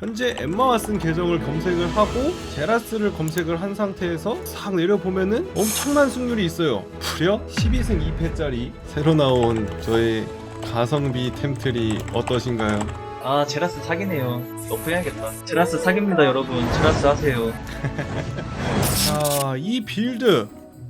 현재 엠마와 쓴 계정을 검색을 하고 제라스를 검색을 한 상태에서 싹 내려보면은 엄청난 승률이 있어요. 무려 12승 2패짜리. 새로 나온 저의 가성비 템트리 어떠신가요? 아 제라스 사기네요. 너프해야겠다. 제라스 사기입니다 여러분. 제라스 하세요. 자, 이 빌드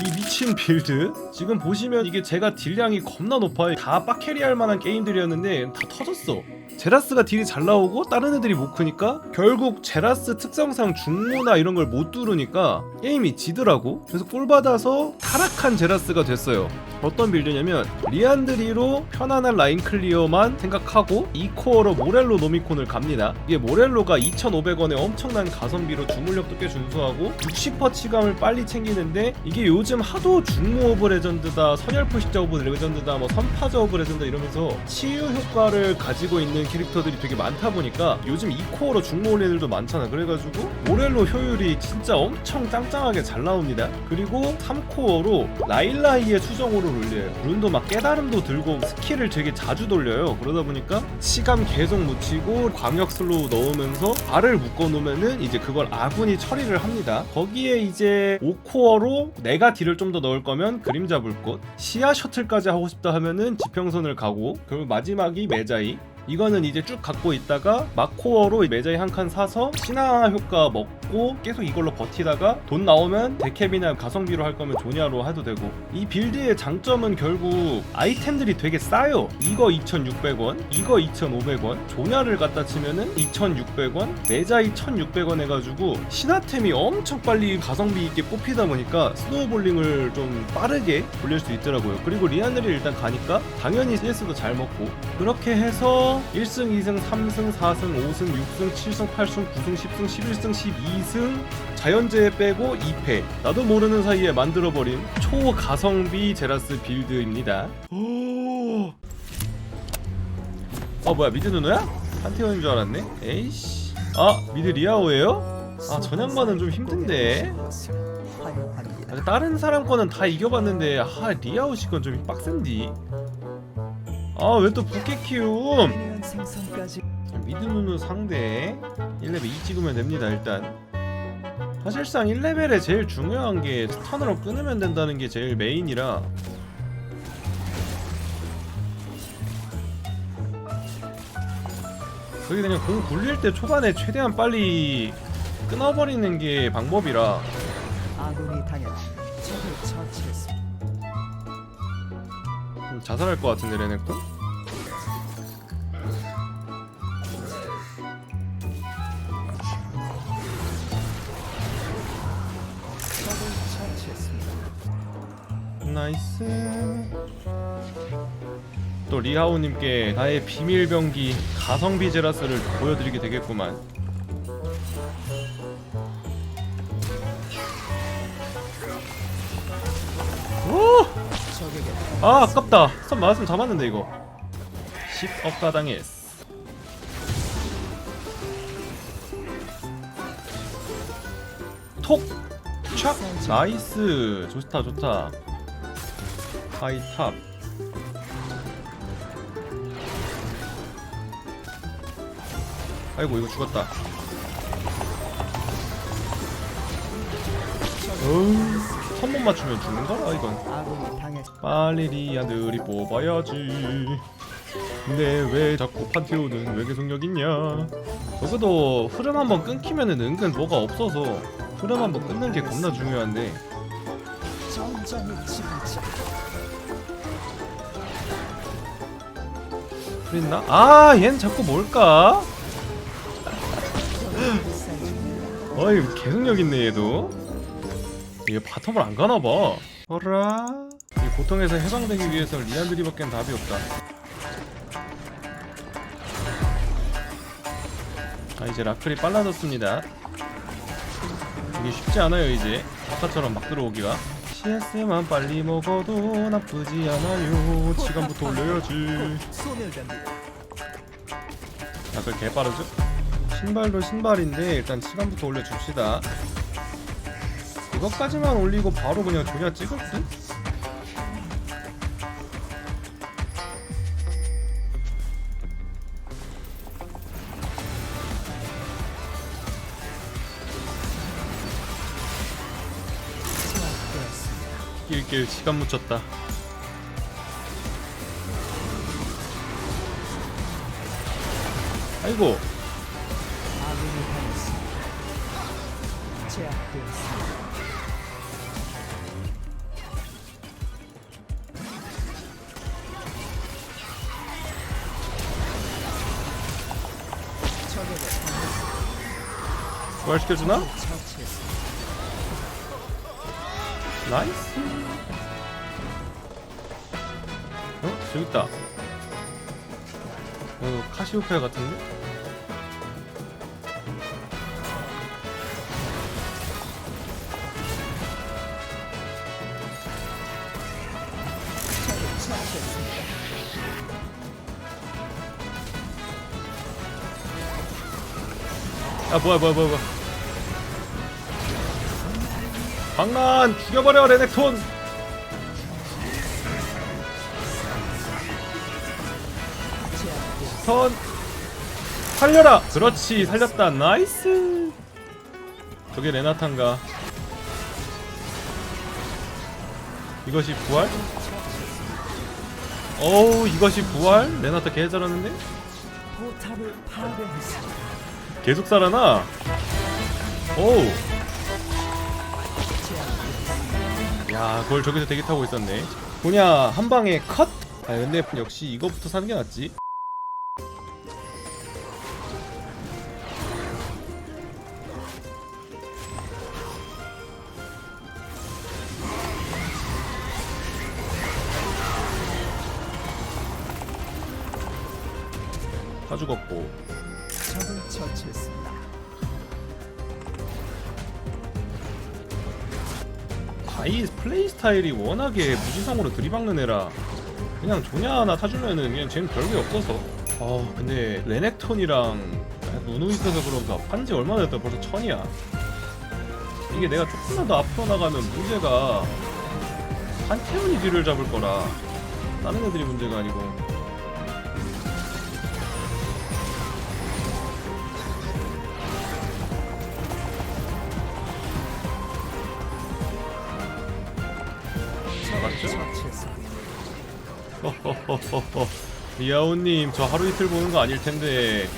이 미친 빌드? 지금 보시면 이게 제가 딜량이 겁나 높아요. 다 빡캐리할 만한 게임들이었는데 다 터졌어. 제라스가 딜이 잘 나오고 다른 애들이 못 크니까 결국 제라스 특성상 중무나 이런 걸 못 뚫으니까 게임이 지더라고. 그래서 꿀 받아서 타락한 제라스가 됐어요 어떤 빌드냐면 리안드리로 편안한 라인 클리어만 생각하고 2코어로 모렐로 노미콘을 갑니다. 이게 모렐로가 2,500원에 엄청난 가성비로 주물력도 꽤 준수하고 60% 치감을 빨리 챙기는데 이게 요즘 하도 중무 오브 레전드다 선열포식자 오브 레전드다 뭐 선파자 오브 레전드 이러면서 치유 효과를 가지고 있는 캐릭터들이 되게 많다 보니까 요즘 2코어로 중무 올리는 애들도 많잖아. 그래가지고 모렐로 효율이 진짜 엄청 짱짱하게 잘 나옵니다. 그리고 3코어로 라일라이의 수정으로 올려요. 룬도 막 깨달음도 들고 스킬을 되게 자주 돌려요. 그러다 보니까 시감 계속 묻히고 광역 슬로우 넣으면서 발을 묶어 놓으면은 이제 그걸 아군이 처리를 합니다. 거기에 이제 5코어로 내가 딜을 좀 더 넣을 거면 그림자 불꽃 시야 셔틀까지 하고 싶다 하면은 지평선을 가고 그리고 마지막이 메자이 이거는 이제 쭉 갖고 있다가 마코어로 메자이 한칸 사서 신화 효과 먹고 계속 이걸로 버티다가 돈 나오면 데캡이나 가성비로 할 거면 조냐로 해도 되고. 이 빌드의 장점은 결국 아이템들이 되게 싸요. 이거 2,600원 이거 2,500원 조냐를 갖다 치면은 2,600원 메자이 1,600원 해가지고 신화템이 엄청 빨리 가성비 있게 뽑히다 보니까 스노우볼링을 좀 빠르게 돌릴 수 있더라고요. 그리고 리안들이 일단 가니까 당연히 CS도 잘 먹고 그렇게 해서 1승, 2승, 3승, 4승, 5승, 6승, 7승, 8승, 9승, 10승, 11승, 12승 자연재해 빼고 2패 나도 모르는 사이에 만들어버린 초가성비 제라스 빌드입니다 오. 아 뭐야 미드 누누야? 판테온인 줄 알았네 에이씨 아 미드 리아오예요? 아 전향반은 좀 힘든데 아, 다른 사람 거는 다 이겨봤는데 아 리아오 씨건 좀 빡센디 아 왜 또 부캐 키움? 미드 누누 상대. 1레벨 2 찍으면 됩니다 일단. 사실상 1레벨에 제일 중요한 게 스턴으로 끊으면 된다는 게 제일 메인이라. 그게 그냥 공 굴릴 때 초반에 최대한 빨리 끊어버리는 게 방법이라. 아군이 당했다. 자살할 것 같은데 처치했습니다. 나이스 또 리하오님께 나의 비밀병기 가성비 제라스를 보여드리게 되겠구만 오! 아 아깝다. 선 맞았으면 잡았는데 이거. 10억 가 당했어 톡! 촥! 나이스. 좋다 좋다. 하이탑. 아이고 이거 죽었다. 어우 선못 맞추면 죽는 거라 이건 아군이 당했. 빨리 리아들이 뽑아야지 근데 왜 자꾸 판테온은 왜 계속력 있냐 적어도 흐름 한번 끊기면은 은근 뭐가 없어서 흐름 한번 끊는 게 겁나 중요한데 지배자. 그랬나? 아 얜 자꾸 뭘까? 중입니다. 어이 계속력 있네 얘도 얘 바텀을 안 가나봐. 어라? 이 고통에서 해방되기 위해서 리안드리밖엔 답이 없다. 아 이제 라클이 빨라졌습니다. 이게 쉽지 않아요 이제. 아까처럼 막 들어오기가. CS만 빨리 먹어도 나쁘지 않아요. 시간부터 올려야지. 소멸됩니다. 약간 개빠르죠? 신발도 신발인데 일단 시간부터 올려줍시다 이것까지만 올리고 바로 그냥 조냐 찍었지? 길길 시간 묻혔다 아이고 제압되었습니다. 부활시켜주나? 나이스 어? 있다 어 카시오페아 같은데? 아 뭐야 뭐야 뭐야 뭐야 방란 죽여버려 레넥톤. 턴 살려라 그렇지 살렸다 나이스 저게 레나탄가 이것이 부활? 어우 이것이 부활? 레나타 개 잘하는데? 계속 살아나 어우 야 그걸 저기서 대기 타고 있었네 뭐냐 한 방에 컷? 아 근데 역시 이거부터 사는 게 낫지 다 죽었고 적을 처치했습니다. 바이 플레이 스타일이 워낙에 무지성으로 들이박는 애라 그냥 조냐 하나 타주면은 그냥 쟤는 별게 없어서. 어 근데 레넥톤이랑 누누 있어서 그런가 판지 얼마나 됐다 벌써 천이야. 이게 내가 더 앞으로 나가면 문제가 한태훈이 뒤를 잡을 거라. 다른 애들이 문제가 아니고 허허허허허 리아오님 저 하루 이틀 보는 거 아닐 텐데.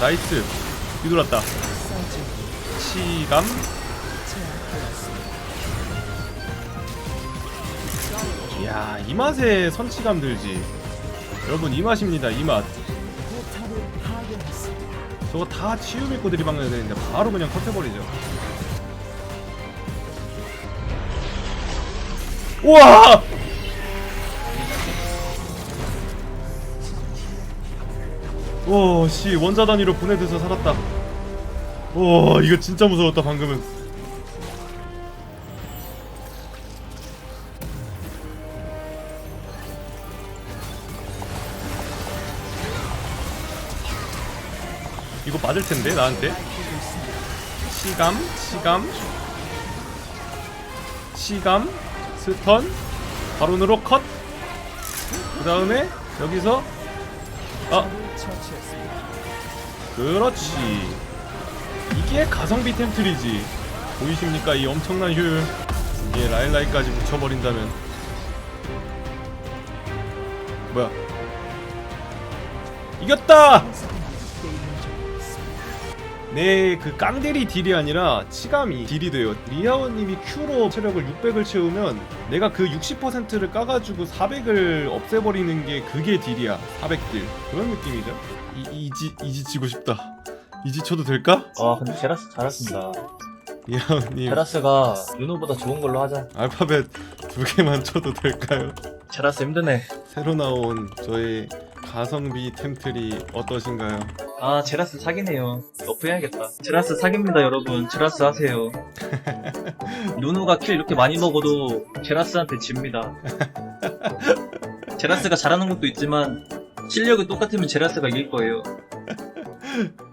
나이스. 뒤돌았다. 치감. 이야 이 맛에 선치감 들지. 여러분 이 맛입니다 이맛. 저거 다 치유 믿고 들이박는 되는데 바로 그냥 컷해버리죠 우와! 오 씨 원자 단위로 분해돼서 살았다. 오 이거 진짜 무서웠다 방금은. 이거 맞을 텐데 나한테? 시감 시감? 시감 스턴 바론으로 컷. 그 다음에 여기서 아. 그렇지. 이게 가성비 템트리지. 보이십니까? 이 엄청난 효율. 이게 라일라이까지 묻혀버린다면. 뭐야? 이겼다 내 그 깡대리 딜이 아니라 치감이 딜이 돼요 리하오님이 Q로 체력을 600을 채우면 내가 그 60%를 까가지고 400을 없애버리는 게 그게 딜이야 400딜 그런 느낌이죠 이, 이지 이지 치고 싶다 이지 쳐도 될까? 아 근데 제라스 잘했습니다. 리하오님 제라스가 누누보다 좋은 걸로 하자. 알파벳 두 개만 쳐도 될까요? 제라스 힘드네. 새로 나온 저의 가성비 템트리 어떠신가요? 아 제라스 사기네요. 너프 해야겠다. 제라스 사기입니다 여러분. 제라스 하세요. 누누가 킬 이렇게 많이 먹어도 제라스한테 집니다. 제라스가 잘하는 것도 있지만 실력이 똑같으면 제라스가 이길 거예요.